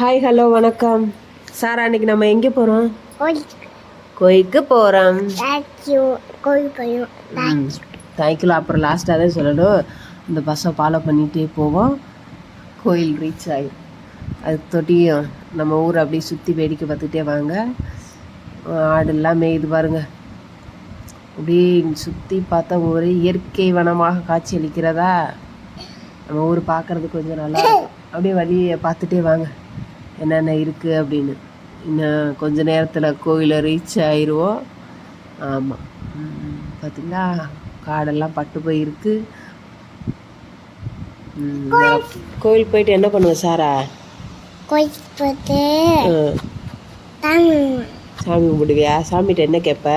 Hi hello வணக்கம். சாரா இன்னைக்கு நம்ம எங்கே போகிறோம் கோயிலுக்கு போகிறோம் தேங்க்யூல அப்புறம் லாஸ்ட்டாக தான் சொல்லணும். இந்த பஸ்ஸை ஃபாலோ பண்ணிகிட்டே போவோம். கோயில் ரீச் ஆகி அது தொட்டியும் நம்ம ஊர் அப்படியே சுற்றி வேடிக்கை பார்த்துட்டே வாங்க. ஆடெல்லாம் மேயுது பாருங்க. அப்படியே சுற்றி பார்த்தா ஒரே இயற்கை வனமாக காட்சி அளிக்கிறதா? நம்ம ஊர் பார்க்கறது கொஞ்சம் நல்லா அப்படியே வழியை பார்த்துட்டே வாங்க. என்னென்ன இருக்குது அப்படின்னு. இன்னும் கொஞ்ச நேரத்தில் கோயிலை ரீச் ஆயிடுவோம் ஆமாம் பார்த்தீங்களா காடெல்லாம் பட்டு போயிருக்கு. ம், கோயில் போயிட்டு என்ன பண்ணுவேன் சாரா? ம், தமிழ் சாமி கும்பிடுவியா? சாமிகிட்ட என்ன கேட்ப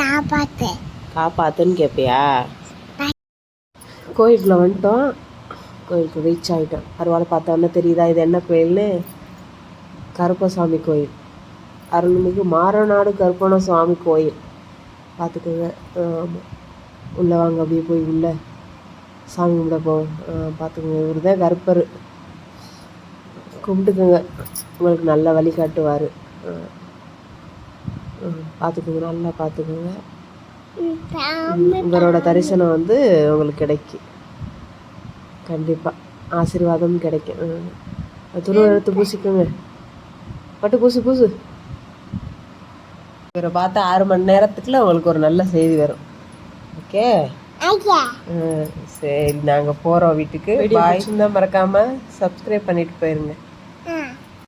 காப்பாத்து. காப்பாத்துன்னு கேட்பியா கோயிலுக்குள்ள வந்துட்டோம். கோயிலுக்கு ரீச் ஆகிட்டோம் பரவாயில்ல பார்த்தோன்னே தெரியுதா? இது என்ன கோயில்னு கருப்பசாமி கோயில். அருள்மிகு மாரநாடு கருப்பண சுவாமி கோயில். பார்த்துக்கோங்க. ஆமாம் உள்ளே வாங்க அப்படியே போய் உள்ளே சாமி கும்பிட போவோம். பார்த்துக்கோங்க. இவர் தான் கருப்பர். கும்பிட்டுக்கோங்க. உங்களுக்கு நல்ல வழி காட்டுவார். பார்த்துக்கோங்க. நல்லா பார்த்துக்கோங்க. உங்களோட தரிசனம் வந்து உங்களுக்கு கிடைக்கும் கண்டிப்பாக ஆசீர்வாதம் கிடைக்கும். துருவ எடுத்து பூசிக்கோங்க. பட்டு பூசு பூசு. இவரை பார்த்து ஆறு மணி நேரத்துக்குள்ள உங்களுக்கு ஒரு நல்ல செய்தி வரும். ஓகே? ஐயா சரி நாங்கள் போகிறோம் வீட்டுக்கு. பாய் தான் மறக்காமல் சப்ஸ்கிரைப் பண்ணிட்டு போயிருங்க.